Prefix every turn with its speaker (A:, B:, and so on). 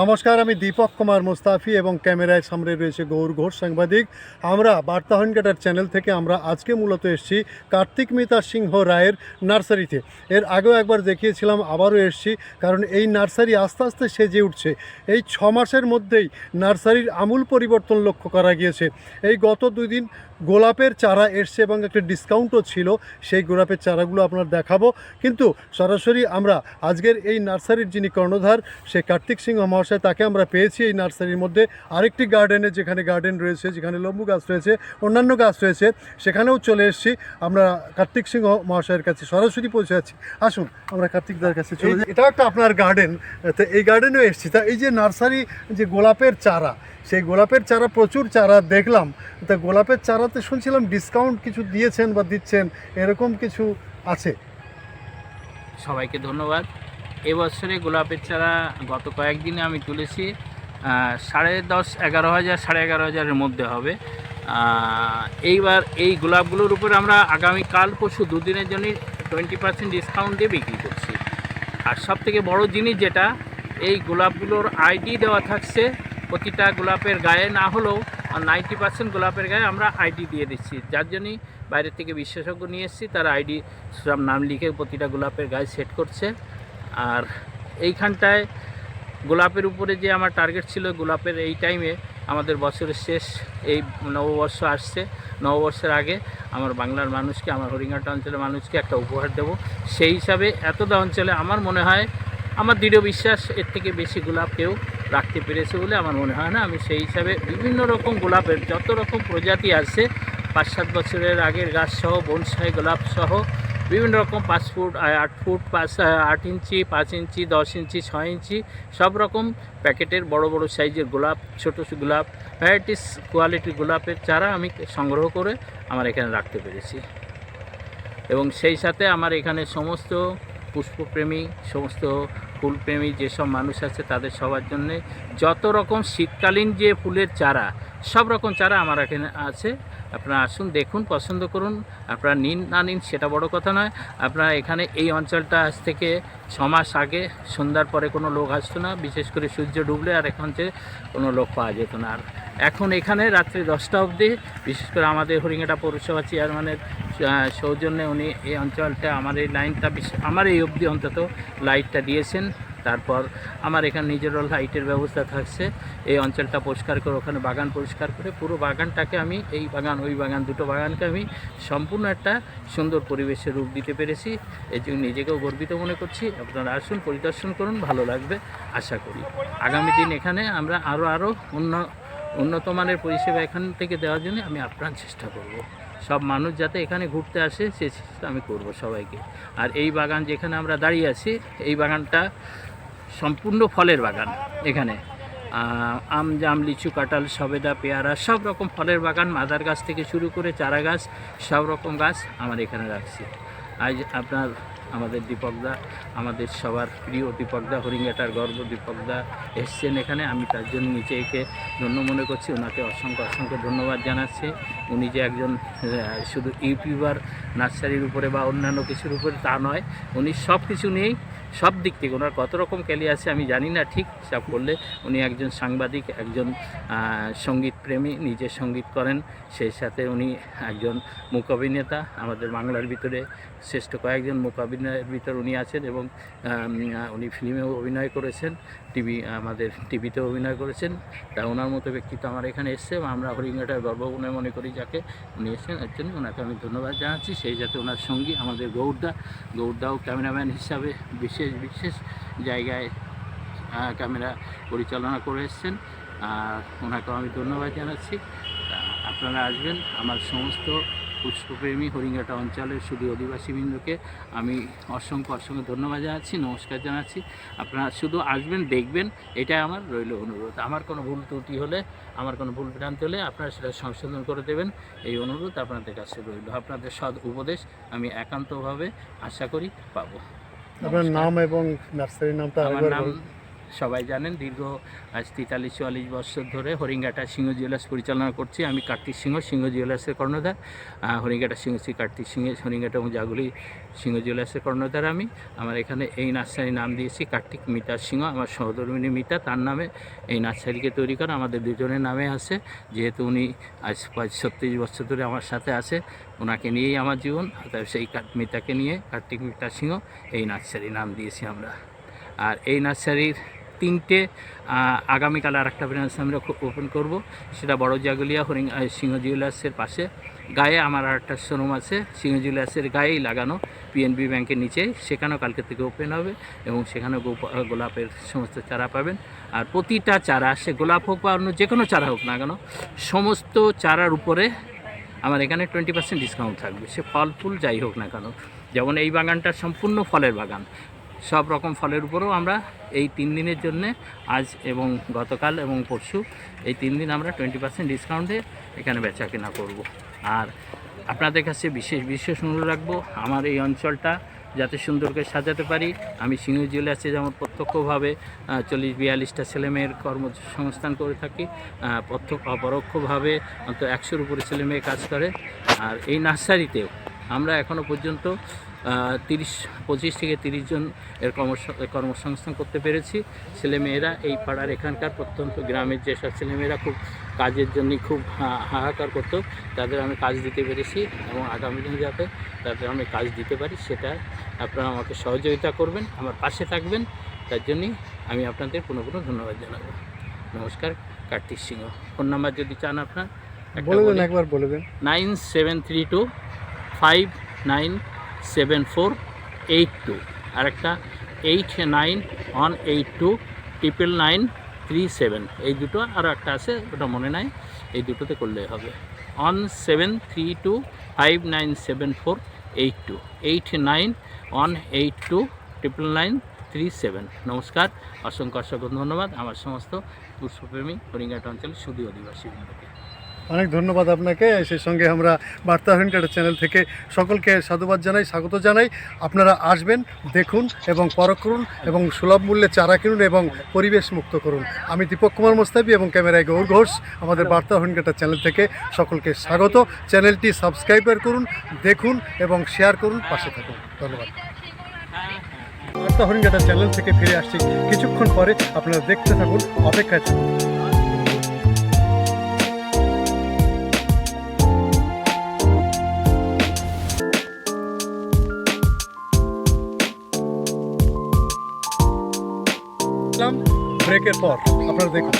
A: নমস্কার, আমি দীপক কুমার মুস্তাফি এবং ক্যামেরায় সামনে রয়েছে গৌর ঘোষ, সাংবাদিক। আমরা বার্তাহন কাটার চ্যানেল থেকে আমরা আজকে মূলত এসেছি কার্তিক মিতা সিংহ রায়ের নার্সারিতে। এর আগেও একবার দেখিয়েছিলাম, আবারও এসেছি, কারণ এই নার্সারি আস্তে আস্তে সেজে উঠছে। এই ছ মাসের মধ্যেই নার্সারির আমূল পরিবর্তন লক্ষ্য করা গিয়েছে। এই গত দুই দিন গোলাপের চারা এসছে এবং একটা ডিসকাউন্টও ছিল, সেই গোলাপের চারাগুলো আপনার দেখাবো। কিন্তু সরাসরি আমরা আজকের এই নার্সারির যিনি কর্ণধার, সে কার্তিক সিংহ মহাশয় তাকে আমরা পেয়েছি এই নার্সারির মধ্যে। আরেকটি গার্ডেনে যেখানে গার্ডেন রয়েছে, যেখানে লম্বু গাছ রয়েছে, অন্যান্য গাছ রয়েছে, সেখানেও চলে এসেছি। আমরা কার্তিক সিংহ মহাশয়ের কাছে সরাসরি পৌঁছে যাচ্ছি। আসুন, আমরা কার্তিকদার কাছে চলে যাই। এটাও একটা আপনার গার্ডেন তো এই গার্ডেনেও এসেছি। তা এই যে নার্সারি, যে গোলাপের চারা, সেই গোলাপের চারা প্রচুর চারা দেখলাম। তা গোলাপের চারাতে শুনছিলাম ডিসকাউন্ট কিছু দিয়েছেন বা দিচ্ছেন, এরকম কিছু আছে।
B: সবাইকে ধন্যবাদ। এবছরে গোলাপের চারা গত কয়েকদিনে আমি তুলেছি সাড়ে দশ এগারো হাজার, সাড়ে এগারো হাজারের মধ্যে হবে। এইবার এই গোলাপগুলোর উপর আমরা আগামী কাল, পরশু দুদিনের জন্য টোয়েন্টি পার্সেন্ট ডিসকাউন্ট দিয়ে বিক্রি করছি। আর সব থেকে বড় জিনিস যেটা, এই গোলাপগুলোর আইডি দেওয়া থাকছে, প্রতিটা গোলাপের গায়ে না হলেও নাইনটি পার্সেন্ট গোলাপের গায়ে আমরা আইডি দিয়ে দিচ্ছি। যার জন্যই বাইরে থেকে বিশেষজ্ঞ নিয়ে এসেছি, তারা আইডি সব নাম লিখে প্রতিটা গোলাপের গায়ে সেট করছে। আর এইখানটায় গোলাপের উপরে যে আমার টার্গেট ছিল গোলাপের এই টাইমে আমাদের বছরের শেষ, এই নববর্ষ আসছে। নববর্ষের আগে আমার বাংলার মানুষকে, আমার হরিঙ্গাটা অঞ্চলের মানুষকে একটা উপহার দেব। সেই হিসাবে এতটা অঞ্চলে আমার মনে হয়, আমার দৃঢ় বিশ্বাস এর থেকে বেশি গোলাপ কেউ রাখতে পেরেছে বলে আমার মনে হয় না। আমি সেই হিসাবে বিভিন্ন রকম গোলাপের, যত রকম প্রজাতি আছে, পাঁচ সাত বছরের আগের গাছ সহ বনসাই গোলাপ সহ বিভিন্ন রকম পাঁচ ফুট আট ফুট, পাঁচ আট ইঞ্চি, পাঁচ ইঞ্চি, দশ ইঞ্চি, ছয় ইঞ্চি, সব রকম প্যাকেটের বড় বড় সাইজের গোলাপ, ছোটো গোলাপ, ভ্যারাইটিস কোয়ালিটির গোলাপের চারা আমি সংগ্রহ করে আমার এখানে রাখতে পেরেছি। এবং সেই সাথে আমার এখানে সমস্ত পুষ্পপ্রেমী, সমস্ত ফুলপ্রেমী যেসব মানুষ আছে তাদের সবার জন্যে যত রকম শীতকালীন যে ফুলের চারা, সব রকম চারা আমার এখানে আছে। আপনারা আসুন, দেখুন, পছন্দ করুন। আপনারা নিন, না নিন, সেটা বড় কথা নয়। আপনারা এখানে এই অঞ্চলটা আজ থেকে ছ মাস আগে সন্ধ্যার পরে কোনো লোক আসতো না, বিশেষ করে সূর্য ডুবলে আর এখন যে কোনো লোক পাওয়া যেত না। আর এখন এখানে রাত্রি দশটা অবধি, বিশেষ করে আমাদের হরিঙ্গাটা পৌরসভা চেয়ারম্যানের সৌজন্যে উনি এই অঞ্চলটা, আমার এই লাইনটা আমার এই অবধি অন্তত লাইটটা দিয়েছেন। তারপর আমার এখানে নিজেরও লাইটের ব্যবস্থা থাকছে। এই অঞ্চলটা পরিষ্কার করে, ওখানে বাগান পরিষ্কার করে, পুরো বাগানটাকে আমি এই বাগান, ওই বাগান দুটো বাগানকে আমি সম্পূর্ণ একটা সুন্দর পরিবেশে রূপ দিতে পেরেছি। এই জন্য নিজেকেও গর্বিত মনে করছি। আপনারা আসুন, পরিদর্শন করুন, ভালো লাগবে, আশা করি। আগামী দিন এখানে আমরা আরও আরও উন্ন উন্নত মানের পরিষেবা এখান থেকে দেওয়ার জন্য আমি আপ্রাণ চেষ্টা করব। সব মানুষ যাতে এখানে ঘুরতে আসে, সে আমি করব সবাইকে। আর এই বাগান যেখানে আমরা দাঁড়িয়ে আছি, এই বাগানটা সম্পূর্ণ ফলের বাগান এখানে। আম, জাম, লিচু, কাঁঠাল, সবেদা, পেয়ারা, সব রকম ফলের বাগান। মাদার গাছ থেকে শুরু করে চারা গাছ, সব রকম গাছ আমার এখানে রাখছি। আজ আপনার আমাদের দীপকদা, আমাদের সবার প্রিয় দীপকদা, হরিঙ্গাটার গর্ব দীপকদা এসছেন এখানে। আমি তার জন্য নিজেকে ধন্য মনে করছি। ওনাকে অসংখ্য অসংখ্য ধন্যবাদ জানাচ্ছি। উনি যে একজন শুধু ইউটিউবার, নার্সারির উপরে বা অন্যান্য কিছুর উপরে তা নয়, উনি সব কিছু নিয়েই সব দিক থেকে ওনার কত রকম ক্যালি আছে আমি জানি না, ঠিক সব করলে উনি একজন সাংবাদিক, একজন সংগীত প্রেমী, নিজে সংগীত করেন, সেই সাথে উনি একজন মূকাভিনেতা আমাদের বাংলার ভিতরে শ্রেষ্ঠ কয়েকজন মূকাভিনয়ের ভিতরে ভিতর উনি আছেন এবং উনি ফিল্মেও অভিনয় করেছেন। টিভি, আমাদের টিভিতে অভিনয় করেছেন। তা ওনার মতো ব্যক্তি তো আমার এখানে এসছে এবং আমরা হরিঙ্গাটার গর্ব মনে মনে করি যাকে উনি এসেছেন। এর জন্য ওনাকে আমি ধন্যবাদ জানাচ্ছি। সেই সাথে ওনার সঙ্গী আমাদের গৌরদা গৌরদাও ক্যামেরাম্যান হিসাবে বিশেষ বিশেষ জায়গায় ক্যামেরা পরিচালনা করে এসছেন। আর ওনাকেও আমি ধন্যবাদ জানাচ্ছি। আপনারা আসবেন। আমার সমস্ত পুষ্পপ্রেমী হরিঙ্গাটা অঞ্চলের শুধু অধিবাসীবৃন্দকে আমি অসংখ্য অসংখ্য ধন্যবাদ জানাচ্ছি নমস্কার জানাচ্ছি। আপনারা শুধু আসবেন দেখবেন এটাই আমার রইল অনুরোধ। আমার কোনো ভুল ত্রুটি হলে আমার কোনো ভুল ভ্রান্তি হলে আপনারা সেটা সংশোধন করে দেবেন। এই অনুরোধ আপনাদের কাছে রইল। আপনাদের সৎ উপদেশ আমি একান্তভাবে আশা করি পাবো।
A: আপনার নাম এবং নার্সারির নামটা
B: আমার নাম। সবাই জানেন, দীর্ঘ, আজ তেতাল্লিশ, চুয়াল্লিশ বছর ধরে হরিঙ্গাটা সিংহ জুয়েলার্স পরিচালনা করছি আমি কার্তিক সিংহ সিংহ জুয়েলার্সের কর্ণধার। হরিঙ্গাটা সিংহ শ্রী কার্তিক সিংহ হরিঙ্গাটা এবং জাগুলি সিংহ জুয়েলার্সের কর্ণধার আমি। আমার এখানে এই নার্সারির নাম দিয়েছি কার্তিক মিতা সিংহ, আমার সহধর্মিনী মিতা, তার নামে এই নার্সারিকে তৈরি করা আমাদের দুজনের নামে আছে। যেহেতু উনি আজ প্রায় ছত্রিশ বছর ধরে আমার সাথে আছে, ওনাকে নিয়েই আমার জীবন, অতএব সেই মিতাকে নিয়ে কার্তিক মিতা সিংহ এই নার্সারি নাম দিয়েছি আমরা। আর এই নার্সারির তিনটে আগামীকাল আর একটা ব্রাঞ্চ আমরা ওপেন করব। সেটা বড় জাগুলিয়া, হরিং সিংহ জুয়েলার্সের পাশে। গায়ে আমার আর একটা শোরুম আছে, সিংহ জুয়েলার্সের গায়েই লাগানো পিএনবি ব্যাংকের নিচে সেখানেও কালকে থেকে ওপেন হবে এবং সেখানে গোলাপের সমস্ত চারা পাবেন। আর প্রতিটা চারা, সে গোলাপ হোক বা অন্য যে কোনো চারা হোক না কেন, সমস্ত চারার উপরে আমার এখানে টোয়েন্টি পার্সেন্ট ডিসকাউন্ট থাকবে। সে ফল ফুল যাই হোক না কেন, যেমন এই বাগানটা সম্পূর্ণ ফলের বাগান। সব রকম ফলের উপরেও আমরা এই তিন দিনের জন্যে আজ এবং গতকাল এবং পরশু এই তিন দিন আমরা টোয়েন্টি পার্সেন্ট ডিসকাউন্টে এখানে বেচা কেনা করব। আর আপনাদের কাছে বিশেষ বিশেষ অনুরোধ রাখব, আমার এই অঞ্চলটা যাতে সুন্দর করে সাজাতে পারি। আমি সিংহ জুয়েলার্সে যেমন প্রত্যক্ষভাবে চল্লিশ, বিয়াল্লিশটা ছেলেমেয়ের কর্মসংস্থান করে থাকি প্রত্যক্ষ অপরোক্ষভাবে অন্তত একশোর উপরে ছেলেমেয়ে কাজ করে। আর এই নার্সারিতেও আমরা এখনও পর্যন্ত তিরিশ পঁচিশ থেকে তিরিশ জন এর কর্মস- কর্মসংস্থান করতে পেরেছি। ছেলেমেয়েরা এই পাড়ার এখানকার প্রত্যন্ত গ্রামের যেসব ছেলেমেয়েরা খুব কাজের জন্য খুব হাহাকার করতো তাদের আমি কাজ দিতে পেরেছি এবং আগামী দিন যাতে তাদের আমি কাজ দিতে পারি সেটা আপনারা আমাকে সহযোগিতা করবেন আমার পাশে থাকবেন। তার জন্যই আমি আপনাদের পুনঃ পুনঃ ধন্যবাদ জানাব। নমস্কার কার্তিক সিংহ। ফোন নাম্বার যদি চান আপনার
A: বলে দেন একবার বলে দেন।
B: Nine seven three two five nine seven four eight two আরেকটা eight nine one eight two triple nine three seven এই দুটো আরও একটা আছে, ওটা মনে নাই, এই দুটোতে করলে হবে। One seven three two five nine seven four eight two eight nine one eight two triple nine three seven নমস্কার, অসংখ্য অসংখ্য ধন্যবাদ। আমার সমস্ত পুষ্পপ্রেমী হরিঙ্গাট অঞ্চলের সুদী অধিবাসী।
A: অনেক ধন্যবাদ আপনাকে। সেই সঙ্গে আমরা বার্তা হরিণকাটা চ্যানেল থেকে সকলকে সাধুবাদ জানাই, স্বাগত জানাই। আপনারা আসবেন, দেখুন এবং পরখ করুন এবং সুলভ মূল্যে চারা কিনুন এবং পরিবেশ মুক্ত করুন। আমি দীপক কুমার মোস্তাবি এবং ক্যামেরায় গৌর ঘোষ। আমাদের বার্তা হরিণকাটা চ্যানেল থেকে সকলকে স্বাগত। চ্যানেলটি সাবস্ক্রাইবার করুন, দেখুন এবং শেয়ার করুন, পাশে থাকুন। ধন্যবাদ। বার্তা হরিণকাটা চ্যানেল থেকে ফিরে আসছি। কিছুক্ষণ পরে আপনারা দেখতে থাকুন, অপেক্ষায় থাকুন। ব্রেকের পর আপনারা দেখুন।